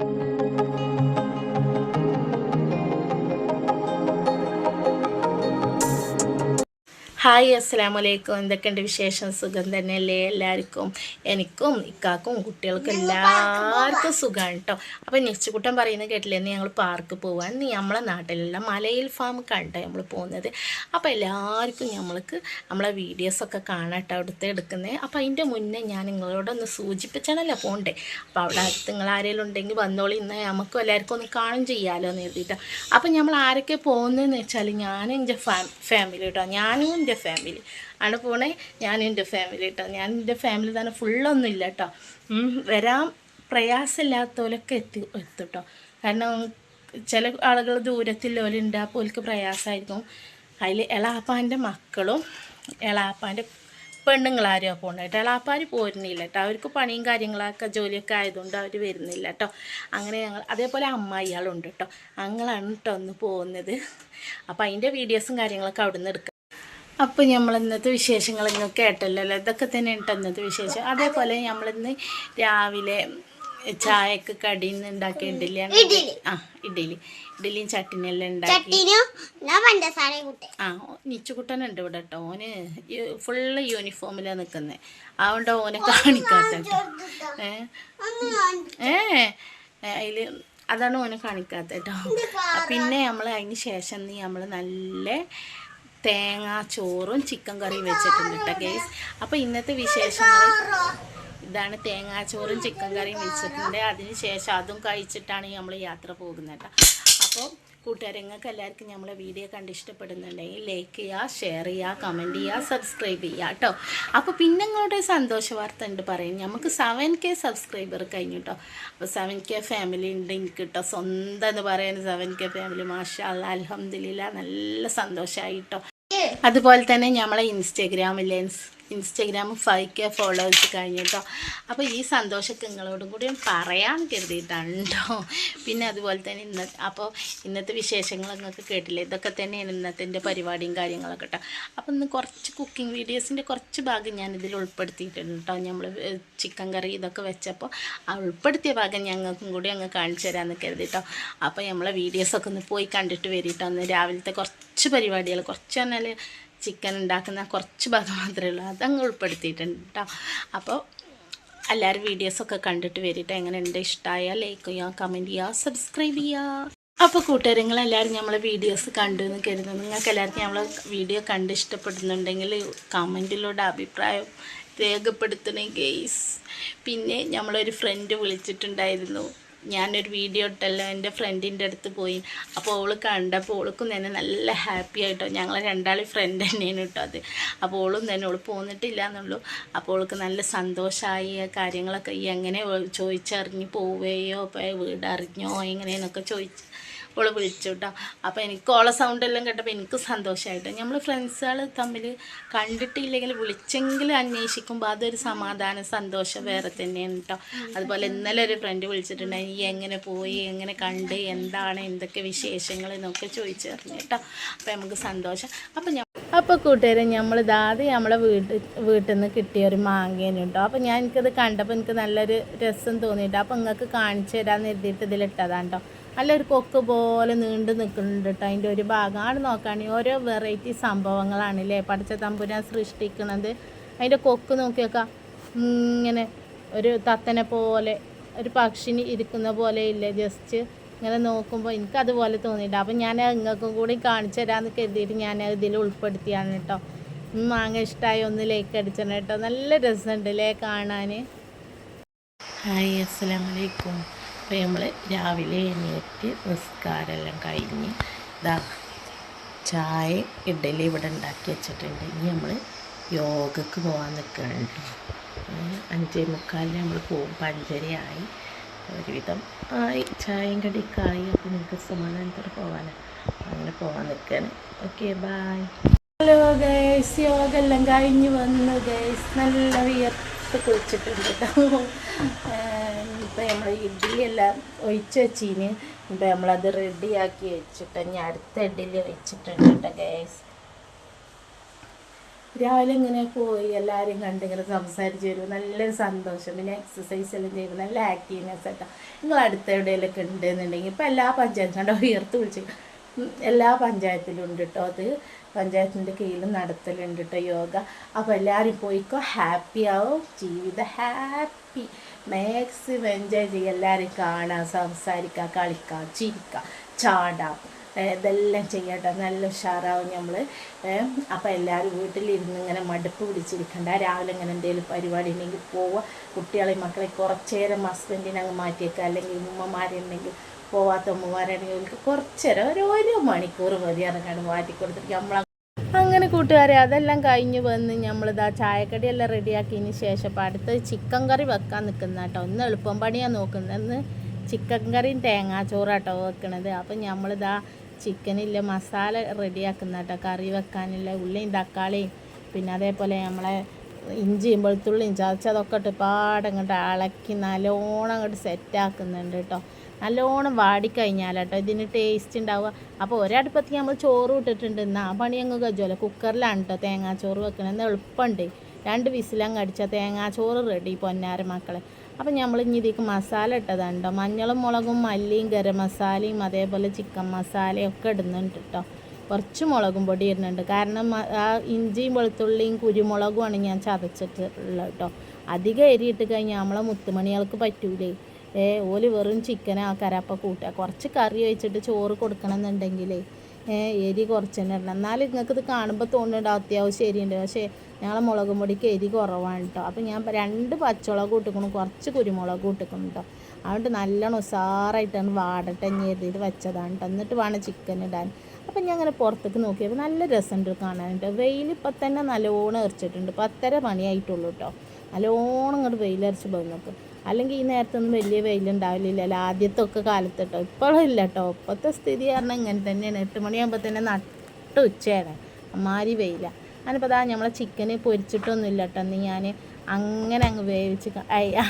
thank you hi അസ്സാം വലൈക്കും എന്തൊക്കെയുണ്ട് വിശേഷം? സുഖം തന്നെയല്ലേ എല്ലാവർക്കും? എനിക്കും ഇക്കാക്കും കുട്ടികൾക്കും എല്ലാവർക്കും സുഖമാണ് കേട്ടോ അപ്പോൾ നെച്ചുകുട്ടൻ പറയുന്ന കേട്ടില്ലേ നീ ഞങ്ങൾ പാർക്ക് പോവാൻ. നീ നമ്മളെ നാട്ടിലുള്ള മലയിൽ ഫാം കണ്ടോ നമ്മൾ പോകുന്നത്. അപ്പോൾ എല്ലാവർക്കും നമ്മൾക്ക് നമ്മളെ വീഡിയോസൊക്കെ കാണാം കേട്ടോ അവിടുത്തെ എടുക്കുന്നത് അപ്പോൾ അതിന്റെ മുന്നേ ഞാൻ നിങ്ങളോടൊന്ന് സൂചിപ്പിച്ചാണല്ലോ പോകണ്ടേ അപ്പോൾ അവിടെ അടുത്ത് നിങ്ങൾ ആരെങ്കിലും ഉണ്ടെങ്കിൽ വന്നോളി. ഇന്ന് നമുക്കും എല്ലാവർക്കും ഒന്ന് കാണും ചെയ്യാമല്ലോ എന്ന് എഴുതിയിട്ടോ അപ്പോൾ നമ്മൾ ആരൊക്കെ പോകുന്നതെന്ന് വെച്ചാൽ ഞാൻ എന്റെ ഫാമിലി കേട്ടോ ഞാനും എന്റെ ഫാമിലി ആണ് പോണേ. ഞാൻ എന്റെ ഫാമിലി കേട്ടോ ഞാൻ എന്റെ ഫാമിലി തന്നെ ഫുള്ളൊന്നും ഇല്ല കേട്ടോ വരാൻ പ്രയാസമില്ലാത്തവരൊക്കെ എത്തി എത്തും കാരണം ചില ആളുകൾ ദൂരത്തിലുള്ളവരുണ്ട് അപ്പോൾ അവർക്ക് പ്രയാസമായിരിക്കും അതിൽ എളാപ്പാന്റെ മക്കളും എളാപ്പാന്റെ പെണ്ണുങ്ങളാരും പോകണം കേട്ടോ എളാപ്പാർ പോരുന്നില്ല കേട്ടോ അവർക്ക് പണിയും കാര്യങ്ങളൊക്കെ ജോലിയൊക്കെ ആയതുകൊണ്ട് അവർ വരുന്നില്ല കേട്ടോ അങ്ങനെ ഞങ്ങൾ അതേപോലെ അമ്മായിയാളുണ്ട് കേട്ടോ ഞങ്ങളാണ് കേട്ടോ ഒന്ന് പോകുന്നത് അപ്പോൾ അതിന്റെ വീഡിയോസും കാര്യങ്ങളൊക്കെ അവിടെ നിന്ന് എടുക്കാം അപ്പോൾ നമ്മൾ ഇന്നത്തെ വിശേഷങ്ങൾ നിങ്ങൾ കേട്ടല്ലോ ഇതൊക്കെ തന്നെ ഉണ്ട് ഇന്നത്തെ വിശേഷം. അതേപോലെ നമ്മളിന്ന് രാവിലെ ചായക്ക് കടിയിൽ ഉണ്ടാക്കിയ ഇഡ്ഡലി. ആ ഇഡ്ഡലി. ഇഡ്ഡലിയും ചട്ടിനെല്ലാം ഉണ്ടാക്കി. ആ നിച്ചുകുട്ടനുണ്ട് ഇവിടെ കേട്ടോ ഓന് ഫുള്ള് യൂണിഫോമിലാണ് നിൽക്കുന്നത് അതുകൊണ്ട് ഓനെ കാണിക്കാത്ത ഏ? അതിൽ അതാണ് ഓനെ കാണിക്കാത്ത കേട്ടോ പിന്നെ നമ്മൾ അതിന് ശേഷം നീ നമ്മൾ നല്ല തേങ്ങാ ചോറും ചിക്കൻ കറിയും വെച്ചിട്ടുണ്ട് കേട്ടോ ഗൈസ് അപ്പോൾ ഇന്നത്തെ വിശേഷങ്ങൾ ഇതാണ് തേങ്ങാ ചോറും ചിക്കൻ കറിയും വെച്ചിട്ടുണ്ട്. അതിന് ശേഷം അതും കഴിച്ചിട്ടാണ് നമ്മൾ യാത്ര പോകുന്നത് കേട്ടോ അപ്പോൾ കൂട്ടുകാരങ്ങൾക്ക് എല്ലാവർക്കും നമ്മളെ വീഡിയോ കണ്ട് ഇഷ്ടപ്പെടുന്നുണ്ടെങ്കിൽ ലൈക്ക് ചെയ്യുക ഷെയർ ചെയ്യുക കമന്റ് ചെയ്യുക സബ്സ്ക്രൈബ് ചെയ്യുക കേട്ടോ അപ്പോൾ പിന്നെ നിങ്ങളുടെ സന്തോഷ വാർത്ത ഉണ്ട് പറയും. നമുക്ക് സെവൻ കെ സബ്സ്ക്രൈബർ കഴിഞ്ഞു കേട്ടോ അപ്പോൾ സെവൻ കെ ഫാമിലി ഉണ്ട് എനിക്ക് കേട്ടോ സ്വന്തം എന്ന് പറയുന്നത് സെവൻ കെ ഫാമിലി മാഷാ അലഹമ്മദില്ല നല്ല സന്തോഷമായി കേട്ടോ അതുപോലെ തന്നെ നമ്മളെ ഇൻസ്റ്റഗ്രാമിൽ ഇൻസ്റ്റഗ്രാം ഫൈവ് കെ ഫോളോവേഴ്സ് കഴിഞ്ഞിട്ടോ അപ്പോൾ ഈ സന്തോഷമൊക്കെ നിങ്ങളോടും കൂടി പറയാൻ കരുതിയിട്ടുണ്ടോ പിന്നെ അതുപോലെ തന്നെ ഇന്ന അപ്പോൾ ഇന്നത്തെ വിശേഷങ്ങൾ നിങ്ങൾക്ക് കേട്ടില്ലേ? ഇതൊക്കെ തന്നെയാണ് ഇന്നത്തെ പരിപാടിയും കാര്യങ്ങളൊക്കെ കേട്ടോ അപ്പോൾ ഇന്ന് കുറച്ച് കുക്കിംഗ് വീഡിയോസിന്റെ കുറച്ച് ഭാഗം ഞാൻ ഇതിൽ ഉൾപ്പെടുത്തിയിട്ടുണ്ട്? കേട്ടോ നമ്മൾ ചിക്കൻ കറി ഇതൊക്കെ വെച്ചപ്പോൾ ആ ഉൾപ്പെടുത്തിയ ഭാഗം ഞങ്ങൾക്കും കൂടി അങ്ങ് കാണിച്ചു തരാമെന്ന് കരുതിട്ടോ. അപ്പോൾ നമ്മളെ വീഡിയോസൊക്കെ ഒന്ന് പോയി കണ്ടിട്ട് വരിട്ടോ. ഒന്ന് രാവിലത്തെ കുറച്ച് പരിപാടികൾ കുറച്ച് പറഞ്ഞാൽ ചിക്കൻ ഉണ്ടാക്കുന്ന കുറച്ച് ഭാഗം മാത്രമേ ഉള്ളൂ. അതങ്ങ് ഉൾപ്പെടുത്തിയിട്ടുണ്ട് കേട്ടോ അപ്പോൾ എല്ലാവരും വീഡിയോസൊക്കെ കണ്ടിട്ട് വരിട്ടോ. എങ്ങനെയുണ്ട്? ഇഷ്ടമായാൽ ലൈക്ക് ചെയ്യുക കമന്റ് ചെയ്യുക സബ്സ്ക്രൈബ് ചെയ്യുക അപ്പോൾ കൂട്ടുകാരങ്ങൾ എല്ലാവരും നമ്മളെ വീഡിയോസ് കണ്ടു എന്ന് കരുതുന്നു. നിങ്ങൾക്ക് എല്ലാവർക്കും നമ്മളെ വീഡിയോ കണ്ട് ഇഷ്ടപ്പെടുന്നുണ്ടെങ്കിൽ കമന്റിലൂടെ അഭിപ്രായം രേഖപ്പെടുത്തണേ ഗെയ്സ് പിന്നെ നമ്മളൊരു ഫ്രണ്ട് വിളിച്ചിട്ടുണ്ടായിരുന്നു. ഞാനൊരു വീഡിയോ ഇട്ടല്ലോ എന്റെ ഫ്രണ്ടിന്റെ അടുത്ത് പോയി. അപ്പോൾ അവൾ കണ്ടപ്പോൾ അവൾക്കും തന്നെ നല്ല ഹാപ്പി ആയിട്ടോ. ഞങ്ങൾ രണ്ടാളി ഫ്രണ്ട് തന്നെയാണ് കേട്ടോ അത്. അപ്പോൾ അവളും തന്നെ അവൾ പോന്നിട്ടില്ല എന്നുള്ളൂ അപ്പോൾ അവൾക്ക് നല്ല സന്തോഷമായി കാര്യങ്ങളൊക്കെ ഈ എങ്ങനെ ചോദിച്ചറിഞ്ഞ് പോവുകയോ വീട് അറിഞ്ഞോ എങ്ങനെയെന്നൊക്കെ ചോദിച്ച് അവൾ വിളിച്ചു കേട്ടോ അപ്പോൾ എനിക്ക് ഓളെ സൗണ്ട് എല്ലാം കേട്ടപ്പോൾ എനിക്ക് സന്തോഷമായിട്ട് നമ്മൾ ഫ്രണ്ട്സുകൾ തമ്മിൽ കണ്ടിട്ടില്ലെങ്കിൽ വിളിച്ചെങ്കിലും അന്വേഷിക്കുമ്പോൾ അതൊരു സമാധാന സന്തോഷം വേറെ തന്നെയാണ് കേട്ടോ അതുപോലെ ഇന്നലെ ഒരു ഫ്രണ്ട് വിളിച്ചിട്ടുണ്ടായി നീ എങ്ങനെ പോയി? എങ്ങനെ കണ്ട്? എന്താണ്? എന്തൊക്കെ വിശേഷങ്ങൾ എന്നൊക്കെ ചോദിച്ചറിഞ്ഞു കേട്ടോ അപ്പോൾ നമുക്ക് സന്തോഷം. അപ്പോൾ ഞാൻ അപ്പോൾ കൂട്ടുകാരെ നമ്മൾ ഇതാതെ നമ്മളെ വീട്ടിൽ വീട്ടിൽ നിന്ന് കിട്ടിയ ഒരു മാങ്ങേനെ കേട്ടോ അപ്പോൾ ഞാൻ എനിക്കത് കണ്ടപ്പോൾ എനിക്ക് നല്ലൊരു രസം തോന്നിയിട്ടോ അപ്പോൾ നിങ്ങൾക്ക് കാണിച്ചു തരാമെന്ന് എഴുതിയിട്ട് ഇതിലിട്ടതാണ് കേട്ടോ നല്ലൊരു കൊക്ക് പോലെ നീണ്ടു നിൽക്കുന്നുണ്ട് കേട്ടോ അതിന്റെ ഒരു ഭാഗമാണ് നോക്കുകയാണെങ്കിൽ ഓരോ വെറൈറ്റി സംഭവങ്ങളാണ് അല്ലേ പഠിച്ച തമ്പുരാൻ സൃഷ്ടിക്കുന്നത് അതിന്റെ കൊക്ക് നോക്കിയൊക്കെ ഇങ്ങനെ ഒരു തത്തനെ പോലെ ഒരു പക്ഷിനി ഇരിക്കുന്ന പോലെ ഇല്ല? ജസ്റ്റ് ഇങ്ങനെ നോക്കുമ്പോൾ എനിക്ക് അതുപോലെ തോന്നിയിട്ട് അപ്പം ഞാൻ നിങ്ങൾക്കും കൂടി കാണിച്ചു തരാമെന്ന് കരുതിയിട്ട് ഞാൻ ഇതിൽ ഉൾപ്പെടുത്തിയാണ് കേട്ടോ മാങ്ങ ഇഷ്ടമായി ഒന്ന് ലേക്ക് അടിച്ചിട്ടുണ്ട് കേട്ടോ നല്ല രസമുണ്ട് അല്ലേ കാണാൻ ഹായ് അസ്സലാം വലൈക്കും അപ്പോൾ നമ്മൾ രാവിലെ എണീറ്റ് നിസ്കാരമെല്ലാം കഴിഞ്ഞ് ഇതാ ചായ ഇഡലി ഇവിടെ ഉണ്ടാക്കി വെച്ചിട്ടുണ്ട്. ഇനി നമ്മൾ യോഗക്ക് പോകാൻ നിൽക്കുന്നുണ്ട് അഞ്ചേ മുക്കാലിന് നമ്മൾ പോകും പഞ്ചരയായി ഒരുവിധം ആയി. ചായയും കടിക്കായി അപ്പോൾ നിങ്ങൾക്ക് സമാധാനത്തോടെ പോകാനാണ് അങ്ങനെ പോകാൻ നിൽക്കുകയാണ് okay bye. Hello guys yoga എല്ലാം കഴിഞ്ഞ് വന്നു ഗൈസ്. നല്ല വിയർത്ത് കുളിച്ചിട്ടുണ്ട് കേട്ടോ ഇപ്പം നമ്മൾ ഇഡ്ഡലിയെല്ലാം ഒഴിച്ച് വെച്ചിന്. ഇപ്പം നമ്മളത് റെഡിയാക്കി വെച്ചിട്ട് ഞാൻ അടുത്ത ഇഡ്ഡലി വെച്ചിട്ടുണ്ട് കേട്ടോ ഗ്യാസ് രാവിലെ ഇങ്ങനെ പോയി എല്ലാവരും കണ്ട് ഇങ്ങനെ സംസാരിച്ച് വരും നല്ലൊരു സന്തോഷം. പിന്നെ എക്സസൈസ് എല്ലാം ചെയ്യുമ്പോൾ നല്ല ആക്റ്റീവ്നെസ് ഒക്കെ നിങ്ങൾ അടുത്ത എവിടെയെങ്കിലൊക്കെ ഉണ്ടെന്നുണ്ടെങ്കിൽ ഇപ്പം എല്ലാ പഞ്ചായത്തും കണ്ടോ? ഉയർത്ത് വിളിച്ച്. എല്ലാ പഞ്ചായത്തിലും ഉണ്ട് കേട്ടോ അത്. പഞ്ചായത്തിന്റെ കീഴിൽ നടത്തലുണ്ട് കേട്ടോ യോഗ. അപ്പോൾ എല്ലാവരും പോയിക്കോ. ഹാപ്പി ആവും. ജീവിതം ഹാപ്പി മാക്സിമം എൻജോയ് ചെയ്യുക. എല്ലാവരും കാണാം സംസാരിക്കുക കളിക്കാം ചിരിക്കാം ചാടാം. ഇതെല്ലാം ചെയ്യട്ടോ നല്ല ഉഷാറാവും നമ്മൾ അപ്പോൾ എല്ലാവരും വീട്ടിലിരുന്ന് ഇങ്ങനെ മടുപ്പ് പിടിച്ചിരിക്കണ്ട. രാവിലെ ഇങ്ങനെ എന്തെങ്കിലും പരിപാടി ഉണ്ടെങ്കിൽ പോവുക കുട്ടികളെയും മക്കളെ കുറച്ചേരം ഹസ്ബൻഡിനെ അങ്ങ് മാറ്റിയേക്കുക. അല്ലെങ്കിൽ ഉമ്മമാരുണ്ടെങ്കിൽ പോവാത്ത ഉമ്മമാരാണെങ്കിൽ അവർക്ക് കുറച്ച് നേരം ഒരു ഒരു മണിക്കൂർ മതി അറിഞ്ഞാണ് മാറ്റി കൊടുത്തിട്ട് നമ്മൾ അങ്ങനെ കൂട്ടുകാരെ അതെല്ലാം കഴിഞ്ഞ് വന്ന് നമ്മളിതാ ചായക്കടിയെല്ലാം റെഡിയാക്കിയതിന് ശേഷം ഇപ്പം അടുത്ത് ചിക്കൻ കറി വെക്കാൻ നിൽക്കുന്ന കേട്ടോ. ഒന്ന് എളുപ്പം പണിയാണ് നോക്കുന്നതെന്ന് ചിക്കൻ കറിയും തേങ്ങാച്ചോറാട്ടോ വെക്കണത്. അപ്പം നമ്മളിതാ ചിക്കനില്ല മസാല റെഡിയാക്കുന്ന കേട്ടോ. കറി വെക്കാനുള്ള ഉള്ളിയും തക്കാളിയും പിന്നെ അതേപോലെ നമ്മളെ ഇഞ്ചിയും വെളുത്തുള്ളിയും ചതച്ചതൊക്കെ ഇട്ട് പാടങ്ങോട്ട് ഇളക്കി നല്ലോണം അങ്ങോട്ട് സെറ്റാക്കുന്നുണ്ട് കേട്ടോ. നല്ലോണം വാടിക്കഴിഞ്ഞാൽ കേട്ടോ ഇതിന് ടേസ്റ്റ് ഉണ്ടാവുക അപ്പോൾ ഒരടുപ്പത്ത് നമ്മൾ ചോറ് ഇട്ടിട്ടുണ്ട്. എന്നാൽ ആ പണി അങ്ങ് കജുമല്ലോ കുക്കറിലാണ് കേട്ടോ തേങ്ങാച്ചോറ് വെക്കണമെന്ന് എളുപ്പമുണ്ട് രണ്ട് വിസിലങ്ങ് അടിച്ചാൽ തേങ്ങാച്ചോറ് റെഡി പൊന്നാര മക്കളെ. അപ്പം നമ്മൾ ഇനി ഇതിക്ക് മസാല ഇട്ടതാണ് കേട്ടോ മഞ്ഞളും മുളകും മല്ലിയും ഗരം മസാലയും അതേപോലെ ചിക്കൻ മസാലയും ഒക്കെ ഇടുന്നുണ്ട് കേട്ടോ കുറച്ച് മുളകും പൊടി ഇടുന്നുണ്ട്. കാരണം ആ ഇഞ്ചിയും വെളുത്തുള്ളിയും കുരുമുളകുമാണ് ഞാൻ ചതച്ചിട്ടുള്ളത് കേട്ടോ അധികം എരി ഇട്ട് കഴിഞ്ഞാൽ നമ്മളെ മുത്തുമണികൾക്ക് പറ്റൂലേ. ഏ ഓൽ വെറും ചിക്കനെ ആ കരാപ്പ കൂട്ടുക. കുറച്ച് കറി വെച്ചിട്ട് ചോറ് കൊടുക്കണം എന്നുണ്ടെങ്കിലേ ഏ എരി കുറച്ച് തന്നെ ഇടണം. എന്നാലും നിങ്ങൾക്ക് ഇത് കാണുമ്പോൾ തോന്നുന്നുണ്ട് അത്യാവശ്യം എരിയുണ്ട്. പക്ഷേ ഞങ്ങളെ മുളക് പൊടിക്ക് എരി കുറവാണ് കേട്ടോ അപ്പോൾ ഞാൻ രണ്ട് പച്ചമുളക് കൂട്ടിക്കണം കുറച്ച് കുരുമുളക് ഇട്ടിക്കണം കേട്ടോ അതുകൊണ്ട് നല്ലോണം ഉസാറായിട്ടാണ് വാടട്ടെ എഴുതിയിട്ട് വെച്ചതാണ് കേട്ടോ എന്നിട്ട് വേണം ചിക്കൻ ഇടാൻ. അപ്പം ഞാൻ അങ്ങനെ പുറത്തേക്ക് നോക്കിയപ്പോൾ നല്ല രസമുണ്ട് കാണാനുണ്ട് വെയിൽ ഇപ്പം തന്നെ നല്ലോണം എറിച്ചിട്ടുണ്ട്. പത്തര പണിയായിട്ടുള്ളൂ കേട്ടോ നല്ലോണം ഇങ്ങോട്ട് വെയിലരച്ച് പോകുന്നൊക്കെ അല്ലെങ്കിൽ ഈ നേരത്തൊന്നും വലിയ വെയിലുണ്ടാവില്ലല്ലോ ആദ്യത്തെ ഒക്കെ കാലത്ത് കേട്ടോ ഇപ്പോഴും ഇല്ല കേട്ടോ ഇപ്പോഴത്തെ സ്ഥിതി കാരണം ഇങ്ങനെ തന്നെയാണ്. എട്ട് മണിയാകുമ്പോൾ തന്നെ നട്ട് ഉച്ചയാണ് അമ്മാരി വെയില. അതിനിപ്പോൾ അതാ നമ്മളെ ചിക്കന് പൊരിച്ചിട്ടൊന്നുമില്ല കേട്ടോ ഞാൻ അങ്ങനെ അങ്ങ് വേവിച്ച്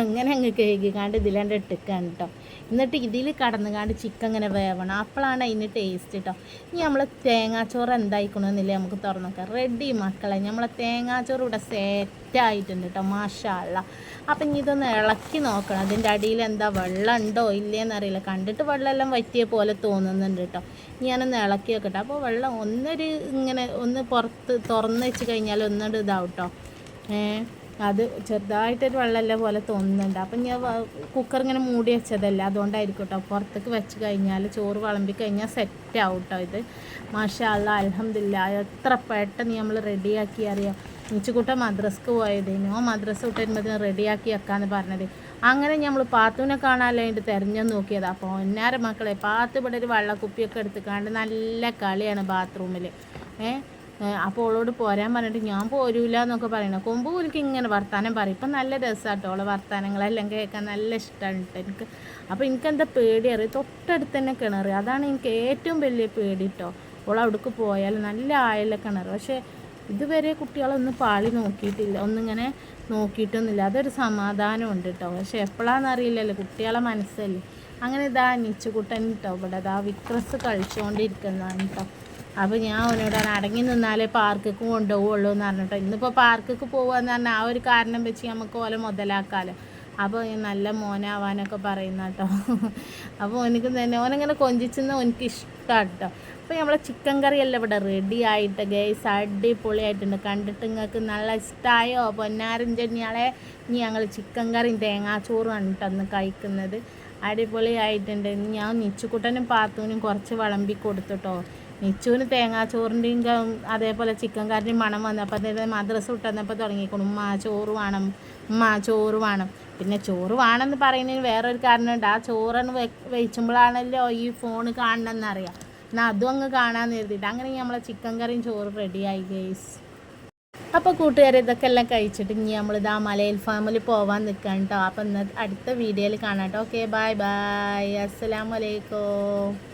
അങ്ങനെ അങ്ങ് കഴുകിക്കാണ്ട് ഇതിലാണ്ട് ഇട്ടിക്കാണ് കേട്ടോ എന്നിട്ട് ഇതിൽ കടന്നുകാണ്ട് ചിക്കൻ ഇങ്ങനെ വേവണം. അപ്പോഴാണ് അതിന് ടേസ്റ്റ് കേട്ടോ ഇനി നമ്മൾ തേങ്ങാച്ചോറ് എന്തായിക്കണമെന്നില്ല നമുക്ക് തുറന്നു നോക്കാം. റെഡി മക്കളെ നമ്മളെ തേങ്ങാച്ചോറ് ഇവിടെ സെറ്റായിട്ടുണ്ട് കേട്ടോ മാഷാള്ള അപ്പം ഇനി ഇതൊന്ന് ഇളക്കി നോക്കണം. അതിന്റെ അടിയിൽ എന്താ വെള്ളം ഉണ്ടോ ഇല്ലേന്നറിയില്ല കണ്ടിട്ട് വെള്ളമെല്ലാം വറ്റിയ പോലെ തോന്നുന്നുണ്ട് കേട്ടോ ഞാനൊന്ന് ഇളക്കി വെക്കട്ടെ അപ്പോൾ വെള്ളം ഒന്നൊരു ഇങ്ങനെ ഒന്ന് പുറത്ത് തുറന്ന് വെച്ച് കഴിഞ്ഞാൽ ഒന്നുകൊണ്ട് ഇതാവും കേട്ടോ ഏഹ് അത് ചെറുതായിട്ടൊരു വെള്ളമല്ല പോലെ തോന്നുന്നുണ്ട്. അപ്പം ഞാൻ കുക്കർ ഇങ്ങനെ മൂടി വെച്ചതല്ല. അതുകൊണ്ടായിരിക്കും കേട്ടോ പുറത്തേക്ക് വെച്ച് കഴിഞ്ഞാൽ ചോറ് വിളമ്പി കഴിഞ്ഞാൽ സെറ്റ് ആവും കേട്ടോ ഇത്. മാഷാല്ല അലഹമില്ല എത്ര പെട്ടെന്ന് നമ്മൾ റെഡിയാക്കി അറിയാം? ഇച്ചുകൂട്ടം മദ്രസ്ക്ക് പോയതേനു. മദ്രസ് വിട്ട് വരുമ്പോൾ റെഡിയാക്കി വെക്കാന്ന് പറഞ്ഞത്. അങ്ങനെ നമ്മൾ പാത്തുവിനെ കാണാൻ വേണ്ടി തിരഞ്ഞു നോക്കിയത്. അപ്പോൾ ഒന്നാര മക്കളെ പാത്തു ഇവിടെ ഒരു വെള്ളക്കുപ്പിയൊക്കെ എടുത്തുക്കാണ്ട് നല്ല കളിയാണ് ബാത്റൂമിൽ ഏഹ് അപ്പോൾ ഓളോട് പോരാൻ പറഞ്ഞിട്ട് ഞാൻ പോരൂല എന്നൊക്കെ പറയണം. കൊമ്പ് കുലുക്കി ഇങ്ങനെ വർത്താനം പറയും. ഇപ്പം നല്ല രസമാട്ടോ ഓളെ വർത്താനങ്ങളെല്ലാം കേൾക്കാൻ നല്ല ഇഷ്ടമാണ് കേട്ടോ എനിക്ക്. അപ്പോൾ എനിക്കെന്താ പേടി അറിയും? തൊട്ടടുത്ത് തന്നെ കിണർ അതാണ് എനിക്ക് ഏറ്റവും വലിയ പേടി കേട്ടോ ഓൾ അവിടേക്ക് പോയാൽ നല്ല ആയുള്ള കിണർ പക്ഷേ ഇതുവരെ കുട്ടികളൊന്നും പാളി നോക്കിയിട്ടില്ല. ഒന്നിങ്ങനെ നോക്കിയിട്ടൊന്നുമില്ല. അതൊരു സമാധാനമുണ്ട് കേട്ടോ പക്ഷേ എപ്പോഴാണെന്ന് അറിയില്ലല്ലോ. കുട്ടികളെ മനസ്സല്ലേ. അങ്ങനെ ഇതാ നിച്ചുകുട്ടൻ കേട്ടോ ഇവിടെ ഇതാ വിക്രസ് കളിച്ചുകൊണ്ടിരിക്കുന്നതാണ് കേട്ടോ അപ്പോൾ ഞാൻ അവനോട് അടങ്ങി നിന്നാലേ പാർക്കിക്ക് കൊണ്ടുപോകുള്ളൂ എന്ന് പറഞ്ഞിട്ട്. ഇന്നിപ്പോൾ പാർക്കിക്ക് പോകുകയെന്ന് പറഞ്ഞാൽ ആ ഒരു കാരണം വെച്ച് നമുക്ക് ഓല മുതലാക്കാമല്ലോ അപ്പോൾ നല്ല മോനാവാനൊക്കെ പറയുന്ന കേട്ടോ. അപ്പോൾ എനിക്ക് തന്നെ ഓനങ്ങനെ കൊഞ്ചിച്ചെന്ന് എനിക്ക് ഇഷ്ടമാണ് കേട്ടോ. അപ്പോൾ നമ്മളെ ചിക്കൻ കറി എല്ലാം ഇവിടെ റെഡി ആയിട്ട് ഗൈസ് അടിപൊളിയായിട്ടുണ്ട്. കണ്ടിട്ട് നിങ്ങൾക്ക് നല്ല ഇഷ്ടമായോ പൊന്നാരൻ ചെന്നിയാളെ ഇനി ഞങ്ങൾ ചിക്കൻ കറിയും തേങ്ങാച്ചോറുമാണ് കേട്ടോ അന്ന് കഴിക്കുന്നത്. അടിപൊളിയായിട്ടുണ്ട്. ഞാൻ നിച്ചുക്കുട്ടനും പാത്തൂനും കുറച്ച് വിളമ്പി കൊടുത്തുട്ടോ നിച്ചുവിന് തേങ്ങാച്ചോറിന്റെയും ചോറിന്റെയും അതേപോലെ ചിക്കൻ കറിന്റെയും മണം വന്നു. വന്നപ്പോൾ അതേപോലെ മദ്രസ വിട്ടന്നപ്പോൾ തുടങ്ങിക്കണം ഉമ്മ ചോറ് വേണം ഉമ്മ ചോറ് വേണം. പിന്നെ ചോറ് വേണമെന്ന് പറയുന്നതിന് വേറൊരു കാരണമുണ്ട്. ആ ചോറെന്ന് വെ വെച്ചുമ്പോഴാണല്ലോ ഈ ഫോൺ കാണണമെന്നറിയാം എന്നാൽ അതും അങ്ങ് കാണാമെന്ന് നിർത്തിയിട്ട് അങ്ങനെ നമ്മളെ ചിക്കൻ കറിയും ചോറ് റെഡിയായി ഗേസ് അപ്പോൾ കൂട്ടുകാരെ ഇതൊക്കെ എല്ലാം കഴിച്ചിട്ട് ഇനി നമ്മളിത് മലയിൽ ഫാമിൽ പോവാൻ നിൽക്കാൻ കേട്ടോ അപ്പം ഇന്ന് അടുത്ത വീഡിയോയിൽ കാണാം കേട്ടോ ഓക്കെ ബായ് ബായ് അസ്സലാമലൈക്കും